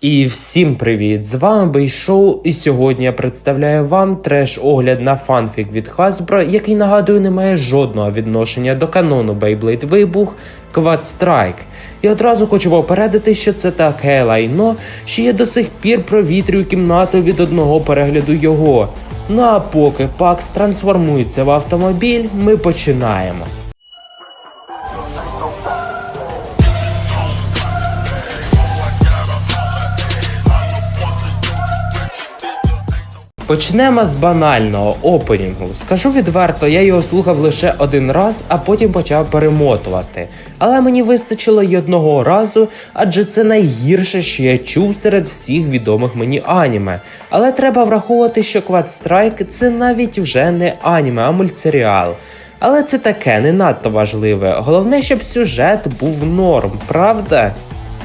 І всім привіт! З вами Бейшоу, і сьогодні я представляю вам треш-огляд на фанфік від Hasbro, який нагадую не має жодного відношення до канону Beyblade Вибух Quad Strike. І одразу хочу попередити, що це таке лайно, що я до сих пір провітрюю кімнату від одного перегляду його. Ну а поки Пакс трансформується в автомобіль, ми починаємо. Почнемо з банального опенінгу. Скажу відверто, я його слухав лише один раз, а потім почав перемотувати. Але мені вистачило й одного разу, адже це найгірше, що я чув серед всіх відомих мені аніме. Але треба враховувати, що Strike це навіть вже не аніме, а мультсеріал. Але це таке не надто важливе. Головне, щоб сюжет був норм, правда?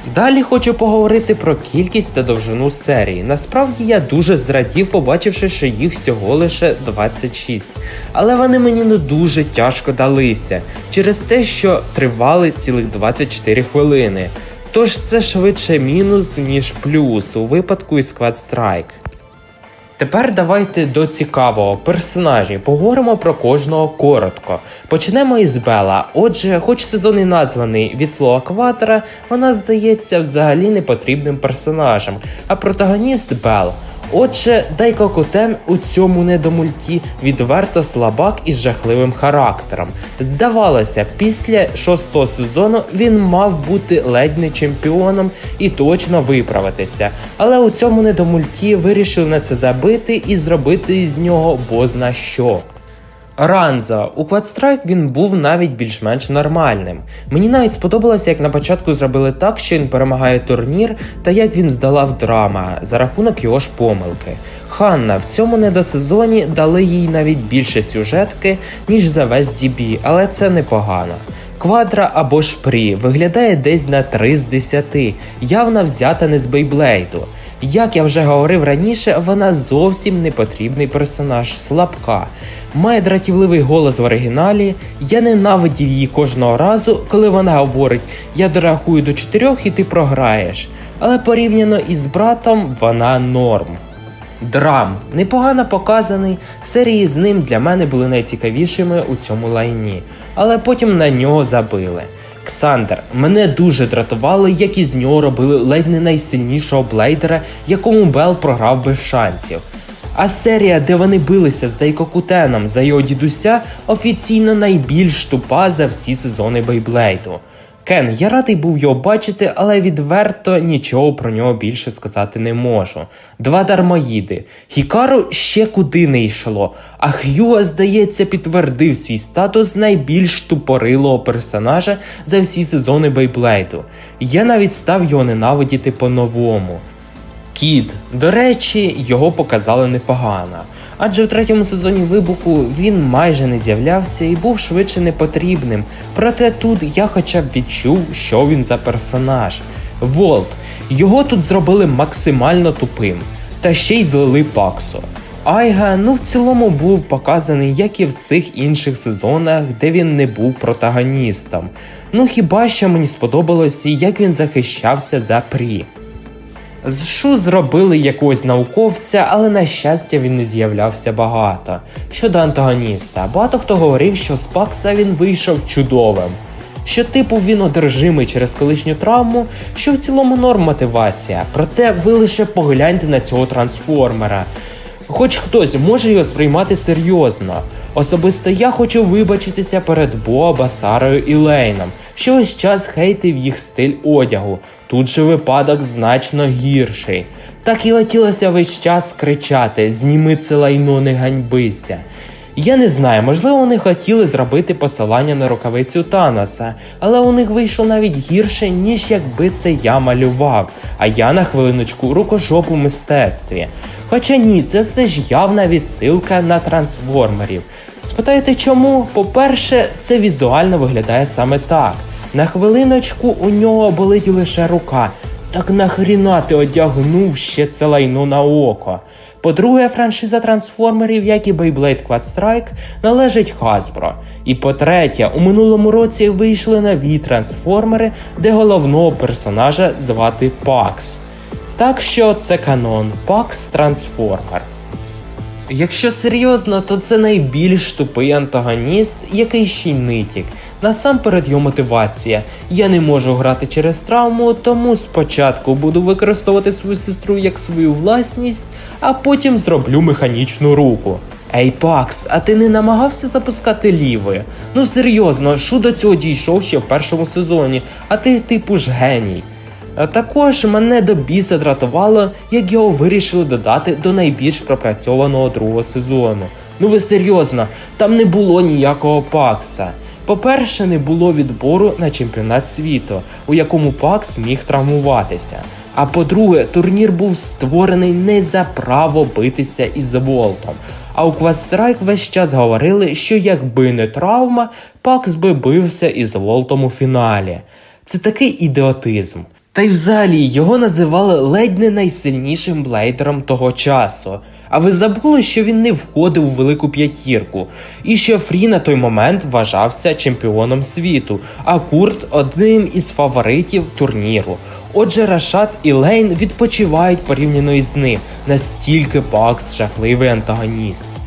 Далі хочу поговорити про кількість та довжину серії. Насправді я дуже зрадів, побачивши, що їх всього лише 26. Але вони мені не дуже тяжко далися через те, що тривали цілих 24 хвилини. Тож це швидше мінус, ніж плюс у випадку із Quad Strike. Тепер давайте до цікавого персонажі Поговоримо про кожного коротко. Почнемо із Бела. Отже, хоч сезон і названий від слова кватера, вона здається взагалі непотрібним персонажем, а протагоніст Бел. Отже, Дайко Котен у цьому недомульті відверто слабак із жахливим характером. Здавалося, після шостого сезону він мав бути ледь не чемпіоном і точно виправитися. Але у цьому недомульті вирішили на це забити і зробити з нього бозна що. Ранза у Quad він був навіть більш-менш нормальним. Мені навіть сподобалося, як на початку зробили так, що він перемагає турнір, та як він здолав драма за рахунок його ж помилки. Ханна в цьому недосезоні дали їй навіть більше сюжетки, ніж за весь DB, але це непогано. Квадра або ж Прі виглядає десь на 3 з 10, явно взята не з Бейблейду. Як я вже говорив раніше, вона зовсім не потрібний персонаж, слабка. Має дратівливий голос в оригіналі. Я ненавидів її кожного разу, коли вона говорить: Я дорахую до чотирьох і ти програєш. Але порівняно із братом вона норм. Драм непогано показаний. Серії з ним для мене були найцікавішими у цьому лайні, але потім на нього забили. Ксандер мене дуже дратувало, як із нього робили ледь не найсильнішого блейдера, якому Бел програв без шансів. А серія, де вони билися з Дейко Кутеном за його дідуся, офіційно найбільш тупа за всі сезони Бейблейду. Кен, я радий був його бачити, але відверто нічого про нього більше сказати не можу. Два дармоїди. Хікару ще куди не йшло, а Х'юа, здається, підтвердив свій статус найбільш тупорилого персонажа за всі сезони Бейблейду. Я навіть став його ненавидіти по-новому. Кід, до речі, його показали непогано. Адже в третьому сезоні вибуху він майже не з'являвся і був швидше непотрібним. Проте тут я хоча б відчув, що він за персонаж. Волт. Його тут зробили максимально тупим, та ще й злили Паксо. Айга, ну в цілому був показаний, як і в всіх інших сезонах, де він не був протагоністом. Ну хіба що мені сподобалося, як він захищався за Прі. З Шу зробили якогось науковця, але на щастя він не з'являвся багато. Щодо антагоніста, багато хто говорив, що з Пакса він вийшов чудовим. Що типу він одержимий через колишню травму, що в цілому норм мотивація. Проте ви лише погляньте на цього трансформера. Хоч хтось може його сприймати серйозно. Особисто я хочу вибачитися перед Боба, Сарою і Лейном, що ось час хейтив їх стиль одягу. Тут же випадок значно гірший. Так і летілося весь час кричати: Зніми це лайно, не ганьбися. Я не знаю, можливо, вони хотіли зробити посилання на рукавицю Таноса, але у них вийшло навіть гірше, ніж якби це я малював, а я на хвилиночку рукожоп у мистецтві. Хоча ні, це все ж явна відсилка на трансформерів. Спитаєте чому? По-перше, це візуально виглядає саме так. На хвилиночку у нього болить лише рука. Так нахріна ти одягнув ще це лайно на око. По-друге, франшиза трансформерів, як і Beyblade Quad Strike, належить Hasbro. І по-третє, у минулому році вийшли нові трансформери, де головного персонажа звати Пакс. Так що це канон Пакс Трансформер. Якщо серйозно, то це найбільш тупий антагоніст, який ще й нитік. Насамперед його мотивація. Я не можу грати через травму, тому спочатку буду використовувати свою сестру як свою власність, а потім зроблю механічну руку. Ей, Пакс, а ти не намагався запускати лівою? Ну серйозно, що до цього дійшов ще в першому сезоні, а ти типу ж геній. А Також мене до біса дратувало, як його вирішили додати до найбільш пропрацьованого другого сезону. Ну ви серйозно, там не було ніякого пакса. По-перше, не було відбору на чемпіонат світу, у якому Пакс міг травмуватися. А по-друге, турнір був створений не за право битися із Волтом. А у Квастрайк весь час говорили, що якби не травма, Пакс би бився із Волтом у фіналі. Це такий ідіотизм. Та й взагалі його називали ледь не найсильнішим блейдером того часу. А ви забули, що він не входив у велику п'ятірку, і що Фрі на той момент вважався чемпіоном світу, а Курт одним із фаворитів турніру. Отже, Рашат і Лейн відпочивають порівняно із ним, настільки Пакс жахливий антагоніст.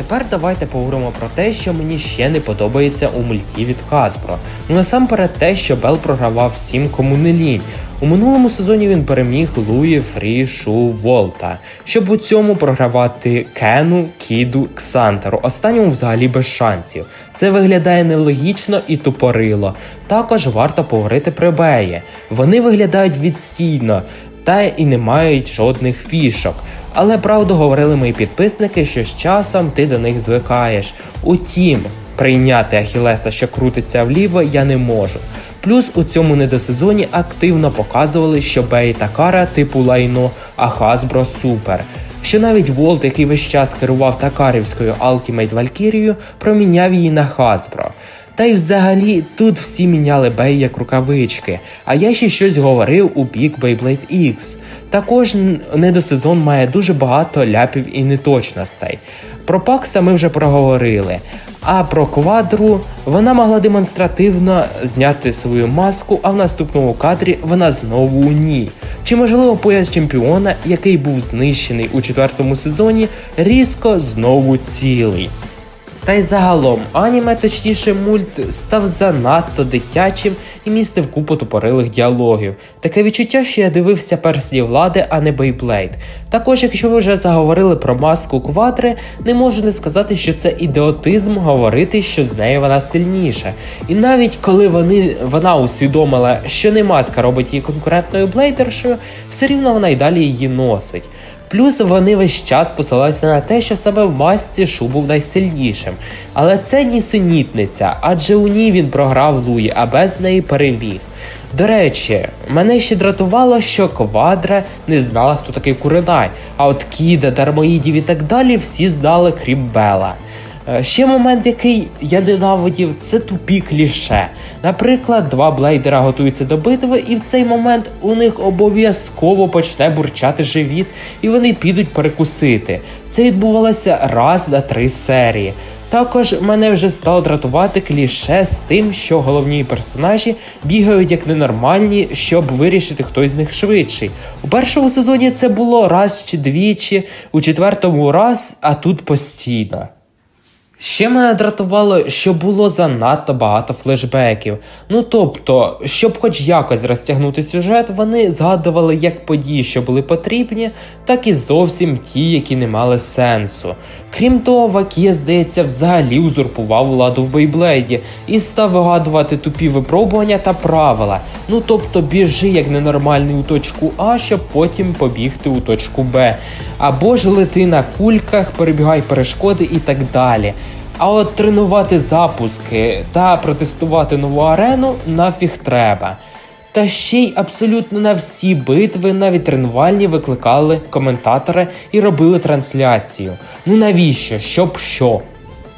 Тепер давайте поговоримо про те, що мені ще не подобається у мульті від Hasbro. Ну насамперед те, що Бел програвав всім, кому не лінь. У минулому сезоні він переміг Луї, Фрі, Шу, Волта, щоб у цьому програвати Кену, Кіду, Ксантеру. Останньому взагалі без шансів. Це виглядає нелогічно і тупорило. Також варто поговорити про Беї. Вони виглядають відстійно та і не мають жодних фішок. Але правду говорили мої підписники, що з часом ти до них звикаєш. Утім, прийняти Ахілеса, що крутиться вліво, я не можу. Плюс у цьому недосезоні активно показували, що Бей та Кара типу лайно, а Хасбро супер. Що навіть Волт, який весь час керував Такарівською Ultimate Valkyrie, проміняв її на Хасбро. Та й взагалі тут всі міняли Бей як рукавички, а я ще щось говорив у бік Beyblade X. Також недосезон має дуже багато ляпів і неточностей. Про Пакса ми вже проговорили. А про квадру вона могла демонстративно зняти свою маску, а в наступному кадрі вона знову у ній. Чи можливо пояс чемпіона, який був знищений у четвертому сезоні, різко знову цілий. Та й загалом аніме, точніше мульт, став занадто дитячим і містив купу тупорилих діалогів. Таке відчуття, що я дивився персні влади, а не Бейблейд. Також, якщо ви вже заговорили про маску квадри, не можу не сказати, що це ідіотизм говорити, що з нею вона сильніша. І навіть коли вони, вона усвідомила, що не маска робить її конкурентною блейдершою, все рівно вона й далі її носить. Плюс вони весь час посилаються на те, що саме в масці Шу був найсильнішим. Але це нісенітниця, адже у ній він програв Луї, а без неї переміг. До речі, мене ще дратувало, що Квадра не знала, хто такий Куренай, а от Кіда, Дармоїдів і так далі всі знали, крім Бела. Е, Ще момент, який я ненавидів, це тупі кліше. Наприклад, два блейдера готуються до битви, і в цей момент у них обов'язково почне бурчати живіт, і вони підуть перекусити. Це відбувалося раз на три серії. Також мене вже стало дратувати кліше з тим, що головні персонажі бігають як ненормальні, щоб вирішити, хто з них швидший. У першому сезоні це було раз чи двічі, у четвертому раз, а тут постійно. Ще мене дратувало, що було занадто багато флешбеків. Ну тобто, щоб хоч якось розтягнути сюжет, вони згадували як події, що були потрібні, так і зовсім ті, які не мали сенсу. Крім того, Вакія, здається, взагалі узурпував владу в Бейблейді і став вигадувати тупі випробування та правила. Ну тобто, біжи як ненормальний у точку А, щоб потім побігти у точку Б. Або ж лети на кульках, перебігай перешкоди і так далі. А от тренувати запуски та протестувати нову арену нафіг треба. Та ще й абсолютно на всі битви, навіть тренувальні, викликали коментатори і робили трансляцію. Ну навіщо? Щоб що?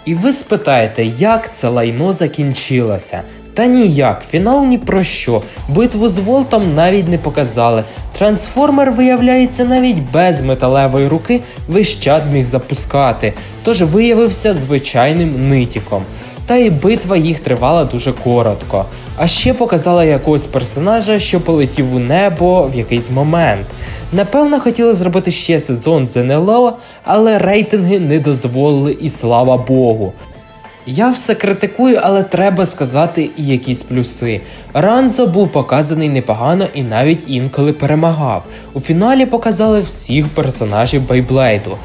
І ви спитаєте, як це лайно закінчилося? Та ніяк, фінал ні про що. Битву з Волтом навіть не показали. Трансформер, виявляється, навіть без металевої руки весь час міг запускати, тож виявився звичайним нитіком. Та й битва їх тривала дуже коротко. А ще показала якогось персонажа, що полетів у небо в якийсь момент. Напевно, хотіли зробити ще сезон з НЛО, але рейтинги не дозволили, і слава Богу. Я все критикую, але треба сказати якісь плюси. Ранзо був показаний непогано і навіть інколи перемагав. У фіналі показали всіх персонажів Бейблейду.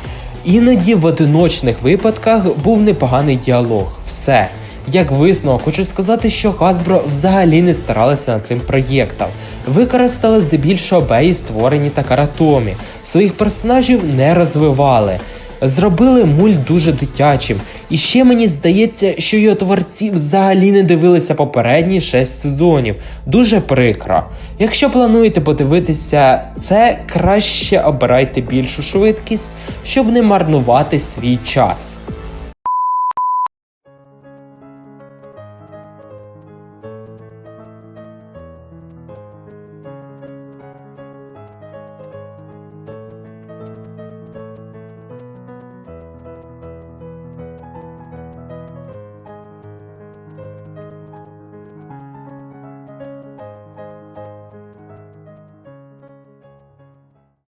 Іноді в одиночних випадках був непоганий діалог. Все. Як висновок, хочу сказати, що Hasbro взагалі не старалися над цим проєктом. Використали здебільшого беї, створені та каратомі. Своїх персонажів не розвивали. Зробили мульт дуже дитячим. І ще мені здається, що його творці взагалі не дивилися попередні 6 сезонів. Дуже прикро. Якщо плануєте подивитися це, краще обирайте більшу швидкість, щоб не марнувати свій час.